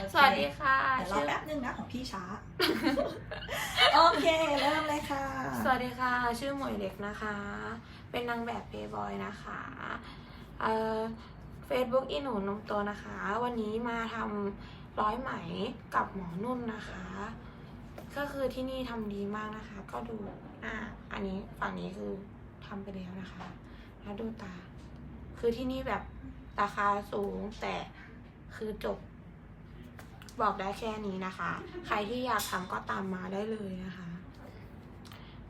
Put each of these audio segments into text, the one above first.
โอเคสวัสดีค่ะเดี๋ยวรอชื่อ แป๊บนึงนะของพี่ช้า โอเค เริ่มเลยค่ะ สวัสดีค่ะ ชื่อหมวยเล็กนะคะ เป็นนางแบบเพย์บอยนะคะเอ่อเฟซบุ๊กอีหนูนมโตนะคะ วันนี้มาทำร้อยไหมกับหมอนุ่นนะคะ ก็คือที่นี่ทำดีมากนะคะ ก็ดูอ่าอันนี้ฝั่งนี้คือทำไปแล้วนะคะ แล้วดูตา คือที่นี่แบบราคาสูงแต่คือจบ บอกได้แค่นี้นะคะ ใครที่อยากทำก็ตามมาได้เลยนะคะ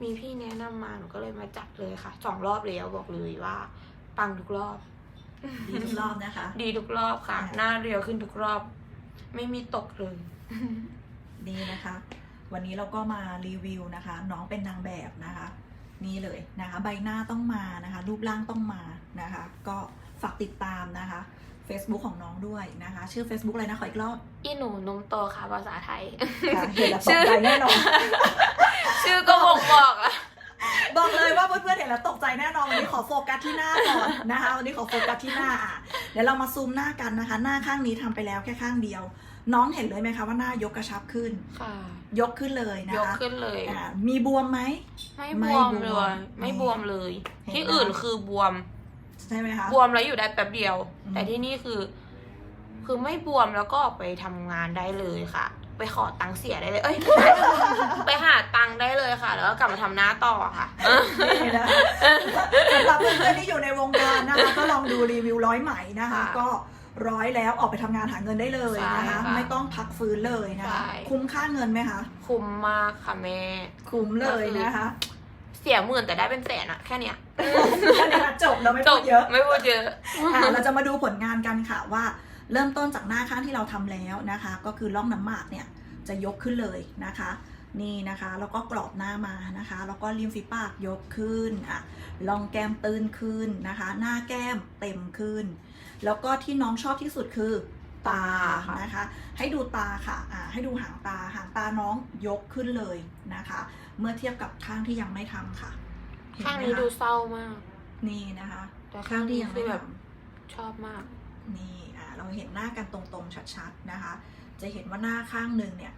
มีพี่แนะนำมาหนูก็เลยมาจัดเลยค่ะสองรอบแล้วบอกเลยว่า ปังทุกรอบ ดีทุกรอบนะคะ ดีทุกรอบค่ะค่ะ หน้าเรียวขึ้นทุกรอบ ไม่มีตกเลยดีนะคะ วันนี้เราก็มารีวิวนะคะ น้องเป็นนางแบบนะคะนี่เลยนะคะ ใบหน้าต้องมานะคะ รูปร่างต้องมานะคะ ก็ฝากติดตามนะคะ Facebook ของน้องด้วยนะคะ ชื่อ Facebook อะไรนะ ขออีกรอบ อีหนูนมโตค่ะภาษาไทย ค่ะเห็นแล้วตกใจแน่นอน ชื่อก็บ่งบอกอะ บอกเลยว่าเพื่อนๆเห็นแล้วตกใจแน่นอนวันนี้ขอโฟกัสที่หน้าก่อนนะคะ วันนี้ขอโฟกัสที่หน้าอะเดี๋ยวเรามาซูมหน้ากันนะคะ หน้าข้างนี้ทำไปแล้วแค่ข้างเดียว น้องเห็นเลยไหมคะว่าหน้ายกกระชับขึ้น ค่ะ ยกขึ้นเลยนะยกคะขึ้นเลย อ่ามีบวมไหม ไม่ไม่บวมบวม เลย ไม่บวมเลยเห็นที่ไหมอื่นคือบวม ใช่ไหมคะ บวมแล้วอยู่ได้แป๊บเดียว อืม แต่ที่นี่คือ คือไม่บวมแล้วก็ออกไปทำงานได้เลยค่ะ ไปขอตังค์เสียได้เลย เอ้ย ไปหาตังค์ได้เลยค่ะ แล้วก็กลับมาทำหน้าต่อค่ะ นี่นะคะสำหรับเพื่อนๆที่อยู่ในวงการนะคะ ก็ลองดูรีวิวร้อยไหมนะคะ ค่ะก็ร้อยแล้วออกไปทำงานหาเงินได้เลยนะคะ ใช่ค่ะไม่ต้องพักฟื้นเลยนะคะ ใช่ คุ้มค่าเงินไหมคะ คุ้มมากค่ะแม่ คุ้มเลยนะคะ เสียหมื่นแต่ได้เป็นแสนอะแค่เนี้ยแค่นี้นะจบเราไม่จพูบดเยอะไม่พูดเยอะอะเราจะมาดูผลงานกันค่ะว่า เริ่มต้นจากหน้าข้างที่เราทำแล้วนะคะ ก็คือร่องน้ำหมากเนี่ยจะยกขึ้นเลยนะคะ นี่นะคะแล้วก็กรอบหน้ามานะคะ แล้วก็ริมฝีปากยกขึ้นอะลองแก้มตื้นขึ้นนะคะ หน้าแก้มเต็มขึ้น แล้วก็ที่น้องชอบที่สุดคือ ตาค่ะนะคะ ให้ดูตาค่ะอ่าให้ดูหางตา หางตาน้องยกขึ้นเลยนะคะ เมื่อเทียบกับข้างที่ยังไม่ทำค่ะเห็นข้างไหมนี้คะดูเศร้ามาก นี่นะคะ แต่ข้างที่ยังคืไม่อทแบบชอบมากำนี่อ่าเราเห็นหน้ากันตรงๆชัดๆนะคะ จะเห็นว่าหน้าข้างหนึ่งเนี่ย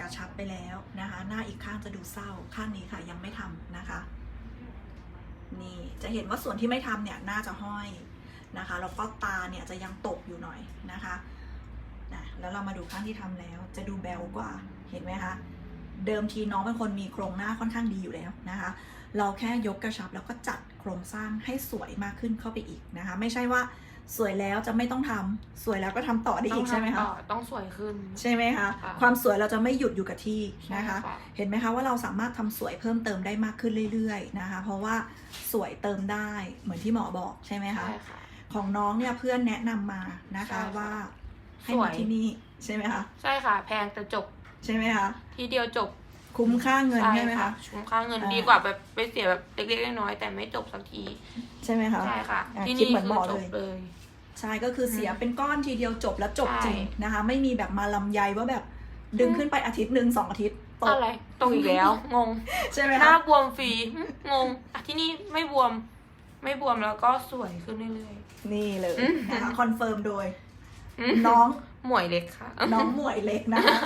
กระชับไปแล้วนะคะ หน้าอีกข้างจะดูเศร้า ข้างนี้ค่ะยังไม่ทำนะคะ นี่จะเห็นว่าส่วนที่ไม่ทำเนี่ยหน้าจะห้อย นะคะ แล้วก็ตาเนี่ยจะยังตกอยู่หน่อยนะคะนะแล้วเรามาดูข้างที่ทำแล้ว จะดูแบวกว่า เห็นไหมคะ เดิมทีน้องเป็นคนมีโครงหน้าค่อนข้างดีอยู่แล้วนะคะ เราแค่ยกกระชับแล้วก็จัดโครงสร้างให้สวยมากขึ้นเข้าไปอีกนะคะ ไม่ใช่ว่าสวยแล้วจะไม่ต้องทำสวยแล้วก็ทำต่อได้ต้ออีงกใช่ไหมทำคะต่อต้องสวยขึ้นใช่ไหมคะค่ะความสวยเราจะไม่หยุดอยู่กับที่นะคะใช่เห็นไหมคะว่าเราสามารถทำสวยเพิ่มเติมได้มากขึ้นเรื่อย ๆนะคะ เพราะว่าสวยเติมได้เหมือนที่หมอบอกใช่ไหมคะใช่ค่ะ ของน้องเนี่ยเพื่อนแนะนำมานะคะใช่ค่ะว่าให้สวมาย ที่นี่ใช่ไหมคะใช่ค่ะ แพงแต่จบใช่ไหมคะทีเดียวจบคุ้มค่าเงินใช่ไหมคะชุมค่าเงินอ่า ดีกว่าแบบไปเสียแบบเล็กๆน้อยๆแต่ไม่จบสักทีใช่ไหมคะ ใช่ค่ะ อะที่คิดนี่เหมือนคืหมออจเลบยเลยใช่ก็คือเสียเป็นก้อนทีเดียวจบแล้วจบใช่จริงนะคะ ไม่มีแบบมาลำไยว่าแบบดึงขึ้นไปอาทิตย์หนึ่งสองอาทิตย์ตกอะไรตรงอีกแล้ว งงใช่ไหมหน้าคะบวมฟรีหึงงอะที่นี่ไม่บวม ไม่บวมแล้วก็สวยขึ้นเรื่อย นี่เลยอืม นะคะคอนเฟิร์มโดย ๆอืมน้องหมวยเล็กค่ะ น้องหมวยเล็กนะคะ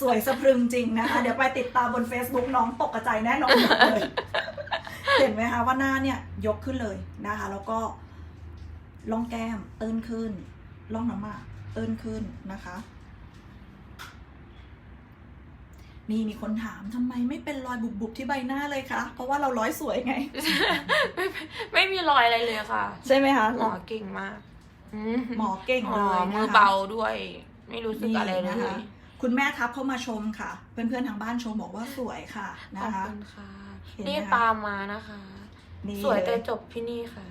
สวยสะพรึงจริงนะคะ เดี๋ยวไปติดตามบน Facebook น้องตกกระจายแน่นอนเลย เห็นไหมคะว่าหน้าเนี่ยยกขึ้นเลยนะคะ แล้วก็ล่องแก้มตื้นขึ้นล่องน้ำหมากตื้นขึ้นนะคะ นี่มีคนถามทำไมไม่เป็นรอยบุบๆที่ใบหน้าเลยคะ เพราะว่าเราร้อยสวยไง ไม่ไม่มีรอยอะไรเลยค่ะ ใช่ไหมคะหมอเก่งมากอืหมอเก่งหมเลอยนะคะมือเบาด้วย ไม่รู้สึกอะไรเลนี่นะคะยคุณแม่ทับเข้ามาชมค่ะ เพื่อนๆทางบ้านชมบอกว่าสวยค่ะขนะอบคะคุณค่ะเห็นไหมคะนี่ตามมานะคะนี่สวยแต่เลยจบที่นี่ค่ะ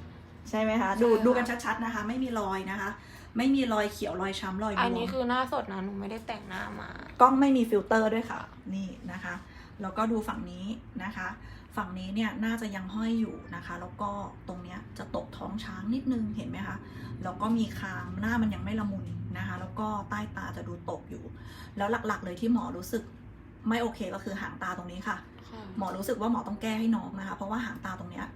ใช่ไหมคะใช่ดูค่ะดูกันชัดๆนะคะ ไม่มีรอยนะคะ ไม่มีรอยเขียวรอยช้ำรอยบอันวนี้มคือหน้าสดนะหนูไม่ได้แต่งหน้ามากล้องไม่มีฟิลเตอร์ด้วยค่ะ นี่นะคะแล้วก็ดูฝั่งนี้นะคะ ฝั่งนี้เนี่ยน่าจะยังห้อยอยู่นะคะ แล้วก็ตรงเนี้ยจะตกท้องช้างนิดนึงเห็นไหมคะแล้วก็มีคางหน้ามันยังไม่ละมุนนะคะ แล้วก็ใต้ตาจะดูตกอยู่ แล้วหลักๆเลยที่หมอรู้สึกไม่โอเคก็คือหางตาตรงนี้ค่ะค่ะหมอรู้สึกว่าหมอต้องแก้ให้น้องนะคะ เพราะว่าหางตาตรงเนี้ยตก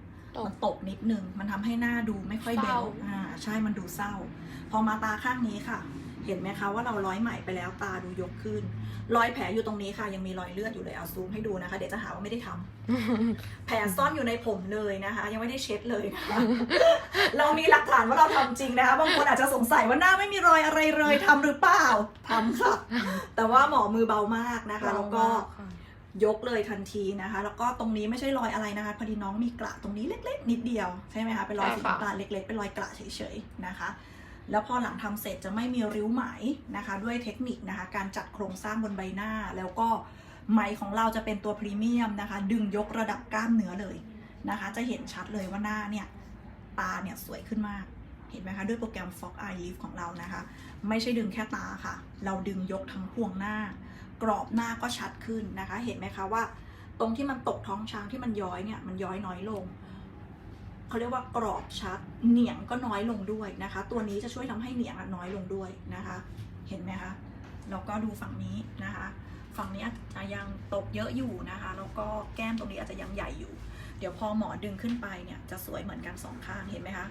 มันตกนิดนึง มันทำให้หน้าดูไม่ค่อยเบเศร้าลอ่าใช่มันดูเศร้า พอมาตาข้างนี้ค่ะ เห็นไหมคะว่าเราร้อยไหมไปแล้วตาดูยกขึ้น รอยแผลอยู่ตรงนี้ค่ะ ยังมีรอยเลือดอยู่เลยเอาซูมให้ดูนะคะ เดี๋ยวจะหาว่าไม่ได้ทำแผลซ่อนอยู่ในผมเลยนะคะ ยังไม่ได้เช็ดเลยนะคะเรามีหลักฐานว่าเราทำจริงนะคะบางคนอาจจะสงสัยว่าหน้าไม่มีรอยอะไรเลยทำหรือเปล่าทำค่ะแต่ว่าหมอมือเบามากนะคะ แล้วก็ ยกเลยทันทีนะคะ แล้วก็ตรงนี้ไม่ใช่รอยอะไรนะคะ พอดีน้องมีกระตรงนี้เล็ก ๆ นิดเดียวใช่ไหมคะเป็นรอยใช่สีค่ะน้ำตาลเล็ก ๆ เป็นรอยกระเฉยๆนะคะ แล้วพอหลังทำเสร็จจะไม่มีริ้วไหมนะคะ ด้วยเทคนิคนะคะ การจัดโครงสร้างบนใบหน้า แล้วก็ไหมของเราจะเป็นตัวพรีเมียมนะคะ ดึงยกระดับกล้ามเนื้อเลยนะคะ จะเห็นชัดเลยว่าหน้าเนี่ยตาเนี่ยสวยขึ้นมากเห็นไหมคะด้วยโปรแกรม Fog Eye Lift ของเรานะคะ ไม่ใช่ดึงแค่ตาค่ะ เราดึงยกทั้งพวงหน้า กรอบหน้าก็ชัดขึ้นนะคะ เห็นไหมคะว่า ตรงที่มันตกท้องช้างที่มันย้อยเนี่ยมันย้อยน้อยลงเขาเรียกว่ากรอบชัดเหนียงก็น้อยลงด้วยนะคะ ตัวนี้จะช่วยทำให้เหนียงน้อยลงด้วยนะคะ เห็นไหมคะแล้วก็ดูฝั่งนี้นะคะ ฝั่งนี้ยังตกเยอะอยู่นะคะแล้วก็แก้มตรงนี้อาจจะยังใหญ่อยู่ เดี๋ยวพอหมอดึงขึ้นไปเนี่ยจะสวยเหมือนกันสองข้างเห็นไหมคะ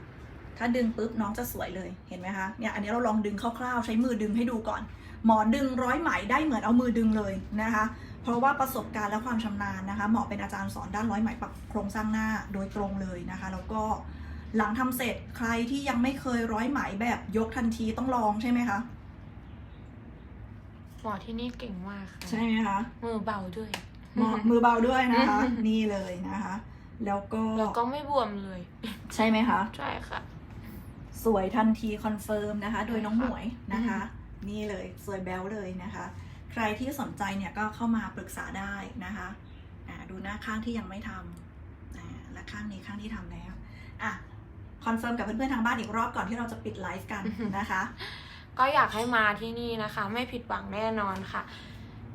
ถ้าดึงปุ๊บน้องจะสวยเลยเห็นไหมคะเนี่ยอันนี้เราลองดึงคร่าวๆใช้มือดึงให้ดูก่อน หมอดึงร้อยไหมได้เหมือนเอามือดึงเลยนะคะ เพราะว่าประสบการณ์และความชำนาญนะคะ หมอเป็นอาจารย์สอนด้านร้อยไหมปรับโครงสร้างหน้าโดยตรงเลยนะคะ แล้วก็หลังทำเสร็จใครที่ยังไม่เคยร้อยไหมแบบยกทันทีต้องลองใช่ไหมคะหมอที่นี่เก่งมากค่ะใช่ไหมคะมือเบาด้วยหมอมือเบาด้วยนะคะ นี่เลยนะคะ แล้วก็แล้วก็ไม่บวมเลย ใช่ไหมคะ ใช่ค่ะ สวยทันทีคอนเฟิร์มนะคะ โดยน้องหมวยนะคะอื นี่เลยสวยแบ๊วเลยนะคะ ใครที่สนใจเนี่ยก็เข้ามาปรึกษาได้นะคะดูหน้าข้างที่ยังไม่ทำและข้างนี้ข้างที่ทำแล้วอะคอนเฟิร์มกับเพื่อนๆทางบ้านอีกรอบก่อนที่เราจะปิดไลฟ์กันนะคะ ก็อยากให้มาที่นี่นะคะ ไม่ผิดหวังแน่นอนค่ะ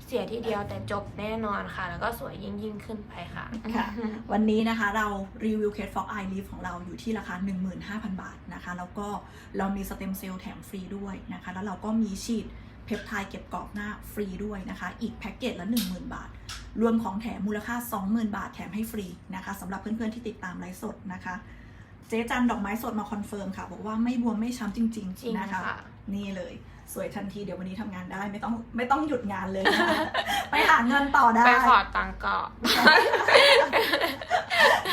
เสียทีเดียวแต่จบแน่นอนค่ะ แล้วก็สวยยิ่งยิ่งขึ้นไปค่ะค่ะ วันนี้นะคะเรารีวิวเคสฟอกไอลีฟของเราอยู่ที่ราคา 15,000 บาทนะคะ แล้วก็เรามีสเต็มเซลล์แถมฟรีด้วยนะคะ แล้วเราก็มีฉีดเพปไทด์เก็บกรอบหน้าฟรีด้วยนะคะ อีกแพ็กเกจละ 10,000 บาท รวมของแถมมูลค่า 20,000 บาทแถมให้ฟรีนะคะสำหรับเพื่อนๆที่ติดตามไลฟ์สดนะคะ เจ๊จันดอกไม้สดมาคอนเฟิร์มค่ะ บอกว่าไม่บวมไม่ช้ำจริงจริงๆนะคะค่ะนี่เลย สวยทันทีเดี๋ยววันนี้ทำงานได้ไม่ต้องไม่ต้องหยุดงานเลยนะคะไปหาเงินต่อได้ ไปขอตังค์ก่อน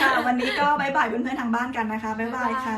ค่ะ วันนี้ก็บายบายเพื่อนๆทางบ้านกันนะคะบ๊ายบายค่ะ